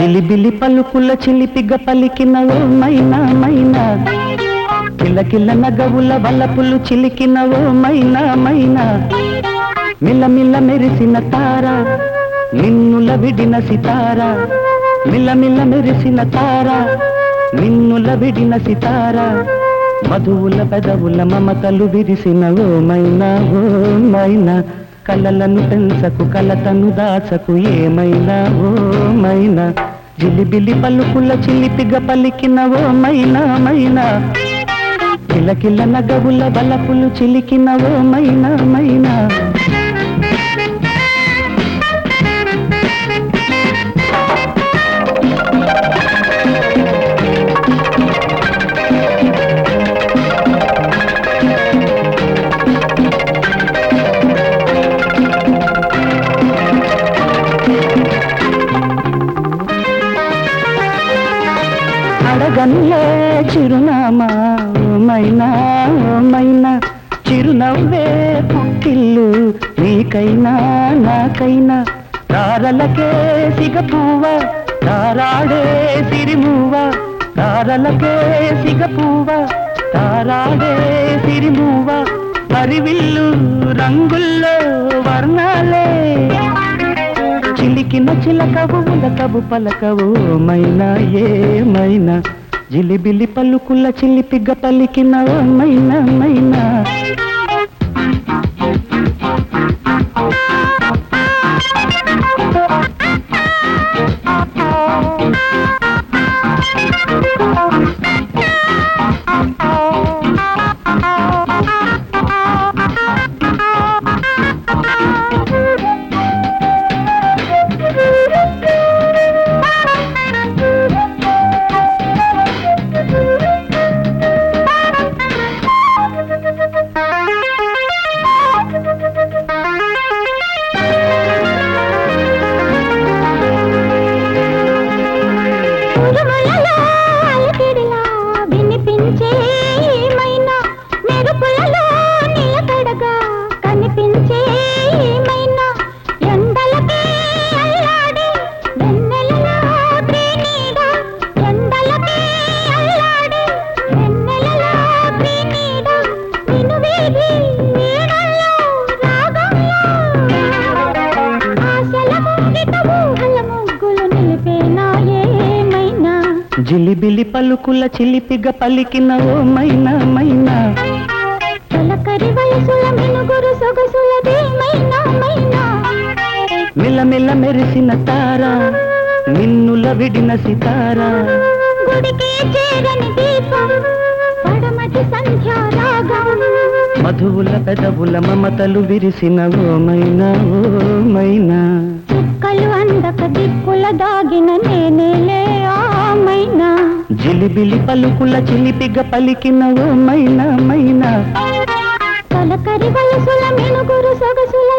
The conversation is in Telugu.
జిలిబిలి పలుకుల చిలిపిగ పలికిన ఓ మైనా మైనా. కిలకిల నగవుల వలపులు చిలికిన ఓ మైనా మైనా. మిల్లమిల్ల మెరిసిన తార నిన్నుల విడిన సితార. మిల్లమిల్ల మెరిసిన తార నిన్నుల విడిన సితార. మధువుల పెదవుల మమతలు విరిసిన ఓ మైనా ఓ మైనా. కలలను పెంచకు కలతను దాచకు ఏమైనా ఓ మైనా. జిలిబిలి పలుకుల చిలిపిగ పలికిన ఓ మైనా మైనా. కిలకిల నగవుల బలపులు చిలికిన ఓ మైనా మైనా. అడగన్లే చిరునామా ఓమైనా ఓమైనా చిరునవ్వే పుట్టిల్లు నీకైనా నాకైనా. తారలకే సిగపువ్వ తారాడే సిరిమువ్వ తారలకే సిగపువ్వ తారాడే సిరిమువ్వ హరివిల్లు చిలకవు ఉలకవు పలకవు మైనా ఏమైనా జిలిబిలి పలుకుల చిలిపిగ పలికిన ఓ మైనా మైనా. జిలిబిలి పలుకుల చిలిపిగ పలికిన ఓ మైనా మైనా. తొలకరి వయసుల మినుగురు మైనా మిలమిల మెరిసిన తార నిన్నుల విడిన సితార. గుడికి చేరని దీపం పడమటి సంధ్యా రాగం. మధువుల పెదవుల మమతలు విరిసిన ఓ మైనా ఓ మైనా. చుక్కలు అందక దిక్కుల దాగిన జిలిబిలి పలుకుల చిలిపిగ పలికిన ఓ మైనా మైనా. తొలకరి వయసుల మెనుగురు సొగసుల